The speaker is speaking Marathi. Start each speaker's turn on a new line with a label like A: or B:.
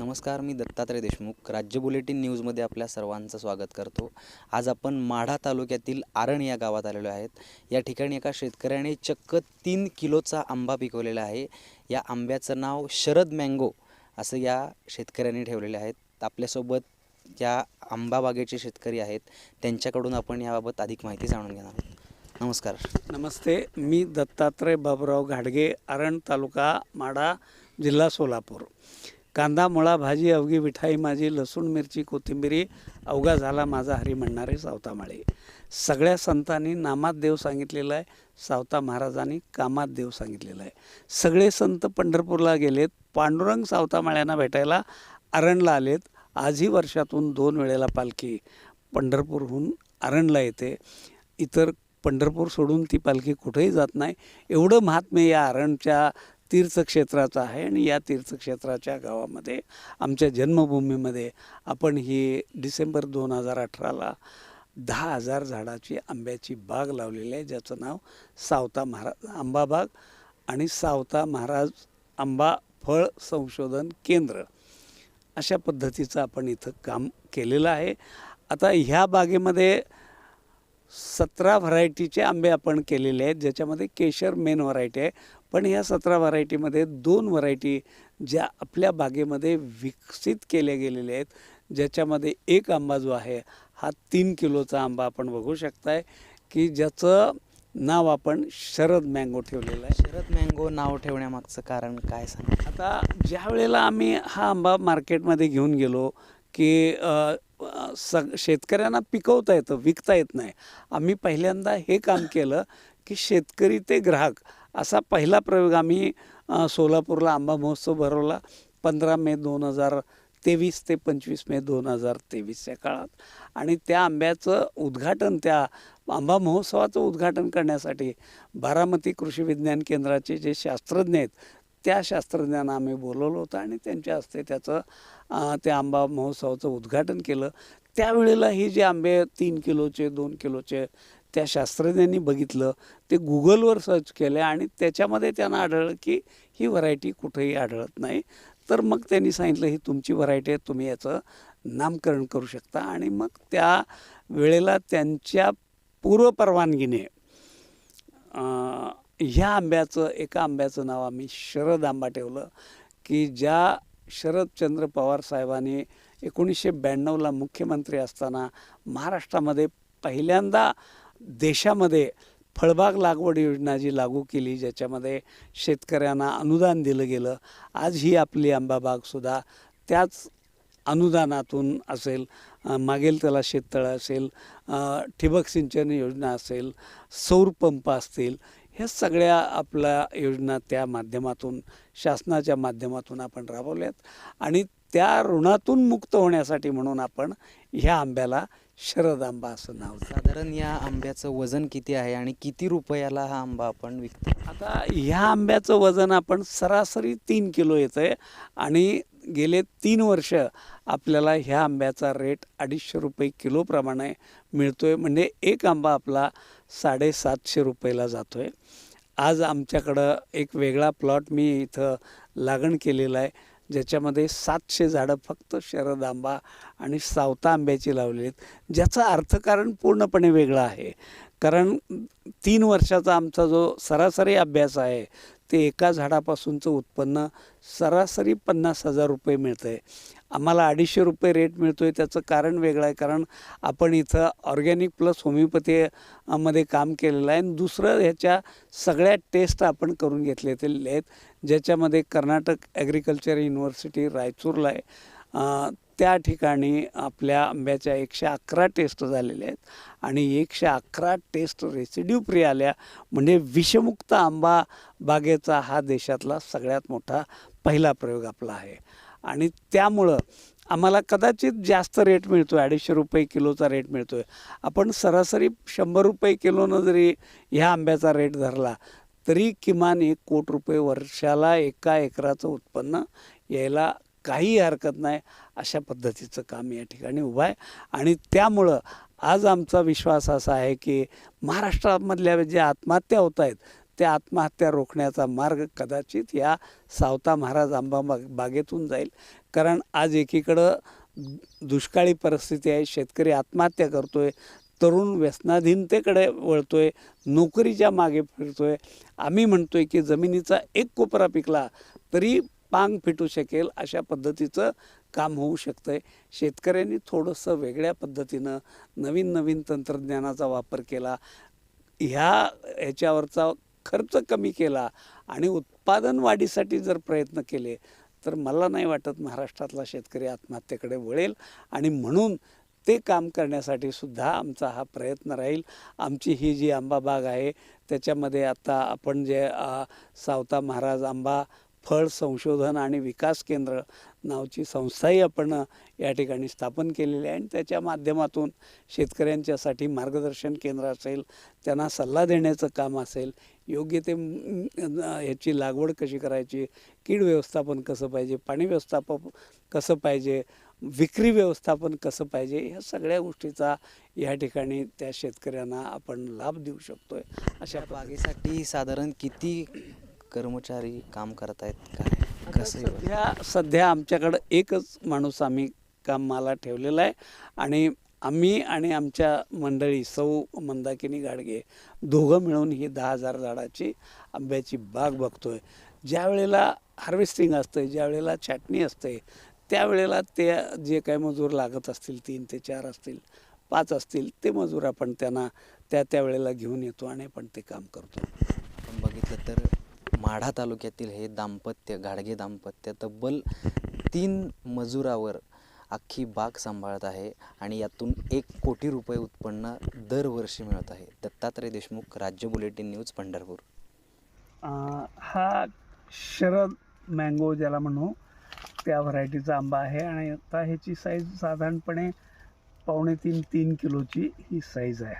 A: नमस्कार मी दत्तात्रय देशमुख. राज्य बुलेटिन न्यूजमध्ये आपल्या सर्वांचं स्वागत करतो. आज आपण माढा तालुक्यातील आरण या गावात आलेलो आहेत. या ठिकाणी एका शेतकऱ्याने चक्क तीन किलोचा आंबा पिकवलेला आहे. या आंब्याचं नाव शरद मँगो असं या शेतकऱ्याने ठेवलेले आहेत आपल्यासोबत या आंबा बागेचे शेतकरी आहेत. त्यांच्याकडून आपण याबाबत अधिक माहिती जाणून घेणार आहोत. नमस्कार.
B: नमस्ते मी दत्तात्रय बाबुराव घाडगे आरण तालुका माढा जिल्हा सोलापूर. कांदा मुळा भाजी अवघी मिठाई माझी लसूण मिरची कोथिंबिरी अवघा झाला माझा हरी म्हणणारे सावतामाळे सगळ्या संतांनी नामात देव सांगितलेला आहे सावता महाराजांनी कामात देव सांगितलेला आहे. सगळे संत पंढरपूरला गेलेत पांडुरंग सावतामाळ्यांना भेटायला आरणला आलेत आजही वर्षातून दोन वेळेला पालखी पंढरपूरहून आरणला येते. इतर पंढरपूर सोडून ती पालखी कुठेही जात नाही. एवढं महात्म्य या आरणच्या तीर्थक्षेत्राचं आहे आणि या तीर्थक्षेत्राच्या गावामध्ये आमच्या जन्मभूमीमध्ये आपण ही डिसेंबर दोन हजार अठराला दहा हजार झाडाची आंब्याची बाग लावलेली आहे ज्याचं नाव सावता महाराज आंबा बाग आणि सावता महाराज आंबा फळ संशोधन केंद्र. अशा पद्धतीचं आपण इथं काम केलेलं आहे. आता ह्या बागेमध्ये सतरा व्हरायटीचे आंबे आपण केलेले आहेत ज्याच्यामध्ये केशर मेन व्हरायटी आहे. पण ह्या सतरा व्हरायटीमध्ये दोन व्हरायटी ज्या आपल्या बागेमध्ये विकसित केल्या गेलेल्या आहेत ज्याच्यामध्ये एक आंबा जो आहे हा तीन किलोचा आंबा आपण बघू शकताय की ज्याचं नाव आपण शरद मँगो ठेवलेलं आहे.
A: शरद मँगो नाव ठेवण्यामागचं कारण काय सांगा
B: आता ज्या वेळेला आम्ही हा आंबा मार्केटमध्ये घेऊन गेलो की सग शेतकऱ्यांना पिकवता येतं विकता येत नाही. आम्ही पहिल्यांदा हे काम केलं की शेतकरी ते ग्राहक. असा पहिला प्रयोग आम्ही सोलापूरला आंबा महोत्सव भरवला पंधरा मे दोन हजार तेवीस ते पंचवीस मे दोन हजार तेवीसच्या काळात. आणि त्या आंब्याचं उद्घाटन त्या आंबा महोत्सवाचं उद्घाटन करण्यासाठी बारामती कृषी विज्ञान केंद्राचे जे शास्त्रज्ञ आहेत त्या शास्त्रज्ञांना आम्ही बोलवलं होतं आणि त्यांच्या हस्ते त्याचं त्या आंबा महोत्सवाचं उद्घाटन केलं. त्यावेळेला ही जे आंबे तीन किलोचे दोन किलोचे त्या शास्त्रज्ञांनी बघितलं. ते गुगलवर सर्च केले आणि त्याच्यामध्ये त्यांना आढळलं की ही व्हरायटी कुठेही आढळत नाही. तर मग त्यांनी सांगितलं ही तुमची व्हरायटी आहे तुम्ही याचं नामकरण करू शकता. आणि मग त्या वेळेला त्यांच्या पूर्वपरवानगीने ह्या आंब्याचं एका आंब्याचं नाव आम्ही शरद आंबा ठेवलं की ज्या शरदचंद्र पवार साहेबांनी एकोणीसशे ब्याण्णवला मुख्यमंत्री असताना महाराष्ट्रामध्ये पहिल्यांदा देशामध्ये फळबाग लागवड योजना जी लागू केली ज्याच्यामध्ये शेतकऱ्यांना अनुदान दिलं गेलं आज ही आपली आंबाबागसुद्धा त्याच अनुदानातून असेल मागेल त्याला शेततळं असेल ठिबक सिंचन योजना असेल सौर पंप असतील ह्या सगळ्या आपल्या योजना त्या माध्यमातून शासनाच्या माध्यमातून आपण राबवल्यात आणि त्या ऋणातून मुक्त होण्यासाठी म्हणून आपण ह्या आंब्याला शरद आंबा असं नाव.
A: साधारण या आंब्याचं वजन किती आहे आणि किती रुपयाला हा आंबा आपण विकतो
B: आता ह्या आंब्याचं वजन आपण सरासरी तीन किलो येतं आहे आणि गेले तीन वर्ष आपल्याला ह्या आंब्याचा रेट अडीचशे रुपये किलोप्रमाणे मिळतो आहे म्हणजे एक आंबा आपला साडेसातशे रुपयाला जातो आहे आज आमच्याकडं एक वेगळा प्लॉट मी इथं लागण केलेला आहे. ज्याच्यामध्ये सातशे झाडं फक्त शरद आंबा आणि सावता आंब्याची लावलेली आहेत. ज्याचं अर्थकारण पूर्णपणे वेगळं आहे. कारण तीन वर्षाचा आमचा जो सरासरी अभ्यास आहे ते एका झाडापासूनचं उत्पन्न सरासरी पन्नास हजार रुपये मिळतं आहे आम्हाला अडीचशे रुपये रेट मिळतो आहे त्याचं कारण वेगळं आहे. कारण आपण इथं ऑर्गॅनिक प्लस होमिओपॅथी मध्ये काम केलेलं आहे. आणि दुसरं ह्याच्या सगळ्या टेस्ट आपण करून घेतलेले आहेत ज्याच्यामध्ये कर्नाटक ॲग्रिकल्चर युनिव्हर्सिटी रायचूरला आहे. त्या ठिकाणी आपल्या आंब्याच्या एकशे अकरा टेस्ट झालेल्या आहेत आणि एकशे अकरा टेस्ट रेसिड्यू फ्री आल्या. म्हणजे विषमुक्त आंबा बागेचा हा देशातला सगळ्यात मोठा पहिला प्रयोग आपला आहे. आणि त्यामुळं आम्हाला कदाचित जास्त रेट मिळतो आहे अडीचशे रुपये किलोचा रेट मिळतो आहे आपण सरासरी शंभर रुपये किलोनं जरी ह्या आंब्याचा रेट धरला तरी किमान एक कोट रुपये वर्षाला एका एकराचं उत्पन्न यायला काही हरकत नाही अशा पद्धतीचं काम या ठिकाणी उभं आहे. आणि त्यामुळं आज आमचा विश्वास असा आहे की महाराष्ट्रामधल्या ज्या आत्महत्या होत आहेत त्या आत्महत्या रोखण्याचा मार्ग कदाचित या सावता महाराज आंबा बाग बागेतून जाईल. कारण आज एकीकडं दुष्काळी परिस्थिती आहे शेतकरी आत्महत्या करतोय तरुण व्यसनाधीनतेकडे वळतोय नोकरीच्या मागे फिरतोय. आम्ही म्हणतोय की जमिनीचा एक कोपरा पिकला तरी पांग फिटू शकेल अशा पद्धतीचं काम होऊ शकतंय. शेतकऱ्यांनी थोडंसं वेगळ्या पद्धतीनं नवीन नवीन तंत्रज्ञानाचा वापर केला. ह्या ह्याच्यावरचा खर्च कमी केला आणि उत्पादन वाढीसाठी जर प्रयत्न केले तर मला नाही वाटत महाराष्ट्रातला शेतकरी आत्महत्येकडे वळेल आणि म्हणून ते काम करण्यासाठी सुद्धा आमचा हा प्रयत्न राहील. आमची ही जी आंबा बाग आहे त्याच्यामध्ये आता आपण जे सावता महाराज आंबा फळ संशोधन आणि विकास केंद्र नावची संस्थाही आपण या ठिकाणी स्थापन केलेली आहे आणि त्याच्या माध्यमातून शेतकऱ्यांच्यासाठी मार्गदर्शन केंद्र असेल त्यांना सल्ला देण्याचं काम असेल योग्य ते ह्याची लागवड कशी करायची कीड व्यवस्थापन कसं पाहिजे पाणी व्यवस्थापन कसं पाहिजे विक्री व्यवस्थापन कसं पाहिजे ह्या सगळ्या गोष्टीचा या ठिकाणी त्या शेतकऱ्यांना आपण लाभ देऊ शकतो आहे
A: अशा बागेसाठी साधारण किती कर्मचारी काम करत आहेत काय कसं आहे?
B: सध्या सध्या आमच्याकडं एकच माणूस आम्ही कामाला ठेवलेला आहे आणि आम्ही आणि आमच्या मंडळी सौ मंदाकिनी गाडगे दोघं मिळून ही दहा हजार झाडाची आंब्याची बाग बघतोय. ज्या वेळेला हार्वेस्टिंग असतं ज्या वेळेला छाटणी असते त्यावेळेला ते जे काही मजूर लागत असतील तीन ते चार असतील पाच असतील ते मजूर आपण त्यांना त्या त्या वेळेला घेऊन येतो आणि आपण ते काम करतो.
A: माढा तालुक्यातील हे दाम्पत्य गाडगे दाम्पत्य तब्बल तीन मजुरावर अख्खी बाग सांभाळत आहे आणि यातून एक कोटी रुपये उत्पन्न दरवर्षी मिळत आहे. दत्तात्रय देशमुख राज्य बुलेटिन न्यूज पंढरपूर.
B: हा शरद मँगो ज्याला म्हणू त्या व्हरायटीचा आंबा आहे आणि आता ह्याची साईज साधारणपणे पावणे तीन तीन किलोची ही साईज आहे.